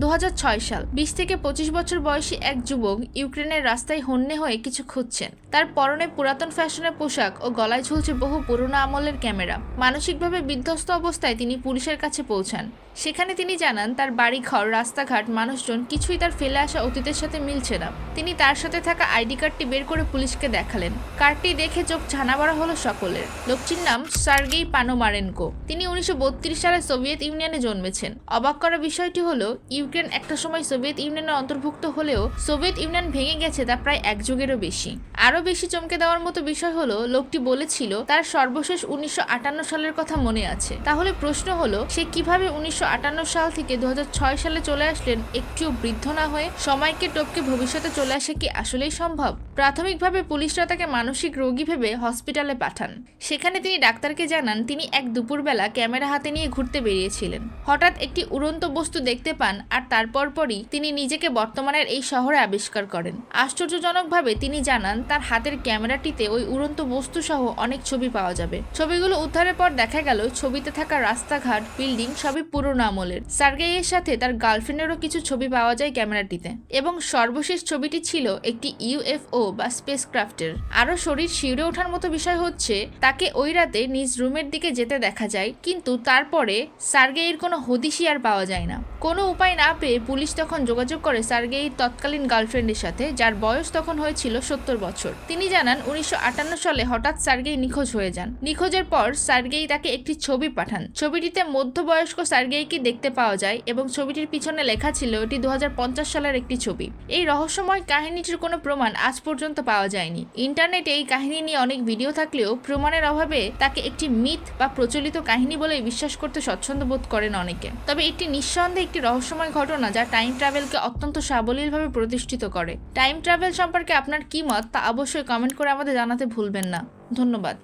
দু হাজার ছয় সাল, বিশ থেকে পঁচিশ বছর বয়সী এক যুবক ইউক্রেনের রাস্তায় হন্যে হয়ে কিছু খুঁজছেন। তার পরনে পুরাতন ফ্যাশনের পোশাক ও গলায় ঝুলছে বহু পুরনো আমলের ক্যামেরা। মানসিকভাবে বিধ্বস্ত অবস্থায় তিনি পুলিশের কাছে পৌঁছান। সেখানে তিনি জানান, তার বাড়ি ঘর রাস্তাঘাট, মানুষজন, কিছুই তার ফেলে আসা অতীতের সাথে মিলছে না। তিনি তার সাথে থাকা আইডি কার্ডটি বের করে পুলিশকে দেখালেন। কার্ডটি দেখে চোখ ছানা বড়া হলো সকলের। লোকটির নাম সার্গেই পানোমারেনকো। তিনি উনিশশো বত্রিশ সালে সোভিয়েত ইউনিয়নে জন্মেছেন। অবাক করা বিষয়টি হলো ইউক্রেন একটা সময় সোভিয়েত ইউনিয়নের অন্তর্ভুক্ত হলেও সোভিয়েত ইউনিয়ন ভেঙে গেছে তা প্রায় এক যুগেরও বেশি। আরও বেশি চমকে দেওয়ার মতো বিষয় হলো, লোকটি বলেছিল, তার সর্বশেষ উনিশশো আটান্ন সালের কথা মনে আছে। তাহলে প্রশ্ন হলো, সে কীভাবে উনিশশো আটান্ন সাল থেকে দু হাজার ছয় সালে চলে আসলেন, একটিও বৃদ্ধ না হয়ে সময়কে টপকে ভবিষ্যতে চলে আসা কি আসলেই সম্ভব? প্রাথমিকভাবে পুলিশরা তাকে মানসিক রোগী ভেবে হসপিটালে পাঠান। সেখানে তিনি ডাক্তারকে জানান, তিনি এক দুপুরবেলা ক্যামেরা হাতে নিয়ে ঘুরতে বেরিয়েছিলেন। হঠাৎ একটি উড়ন্ত বস্তু দেখতে পান আর তারপর পরই তিনি নিজেকে বর্তমানের এই শহরে আবিষ্কার করেন। আশ্চর্যজনকভাবে তিনি জানান, তার হাতের ক্যামেরাটিতে ওই উড়ন্ত বস্তু সহ অনেক ছবি পাওয়া যাবে। ছবিগুলো উদ্ধারের পর দেখা গেল, ছবিতে থাকা রাস্তাঘাট, বিল্ডিং সবই পুরনো আমলের। সার্গেইয়ের সাথে তার গার্লফ্রেন্ডেরও কিছু ছবি পাওয়া যায় ক্যামেরাটিতে। এবং সর্বশেষ ছবিটি ছিল একটি ইউএফও বা স্পেস ক্রাফটের আরও শরীর শিউরে ওঠার মতো বিষয় হচ্ছে, তাকে ওই রাতে নিজ রুমের দিকে যেতে দেখা যায়, কিন্তু তারপরে সার্গেইয়ের কোনো হদিশই আর পাওয়া যায় না। কোনো উপায় না পেয়ে পুলিশ তখন যোগাযোগ করে সার্গেইয়ের তৎকালীন গার্লফ্রেন্ডের সাথে, যার বয়স তখন হয়েছিল সত্তর বছর। তিনি জানান, উনিশশো আটান্ন সালে হঠাৎ সার্গেই নিখোঁজ হয়ে যান। নিখোঁজের পর সার্গেই তাকে একটি ছবি পাঠান। ছবিটিতে মধ্যবয়স্ক সার্গেইকে দেখতে পাওয়া যায় এবং ছবিটির পিছনে লেখা ছিল, এটি দুহাজার পঞ্চাশ সালের একটি ছবি। এই রহস্যময় কাহিনীটির কোনো প্রমাণ আজ পর্যন্ত পাওয়া যায়নি। ইন্টারনেটে এই কাহিনী নিয়ে অনেক ভিডিও থাকলেও প্রমাণের অভাবে তাকে একটি মিথ বা প্রচলিত কাহিনী বলে বিশ্বাস করতে স্বচ্ছন্দ বোধ করেন অনেকে। তবে এটি নিঃসন্দেহে একটি রহস্যময় ঘটনা যা টাইম ট্রাভেলকে অত্যন্ত সাবলীলভাবে প্রতিষ্ঠিত করে। টাইম ট্রাভেল সম্পর্কে আপনার কী মত তা অবশ্যই কমেন্ট করে আমাদের জানাতে ভুলবেন না। ধন্যবাদ।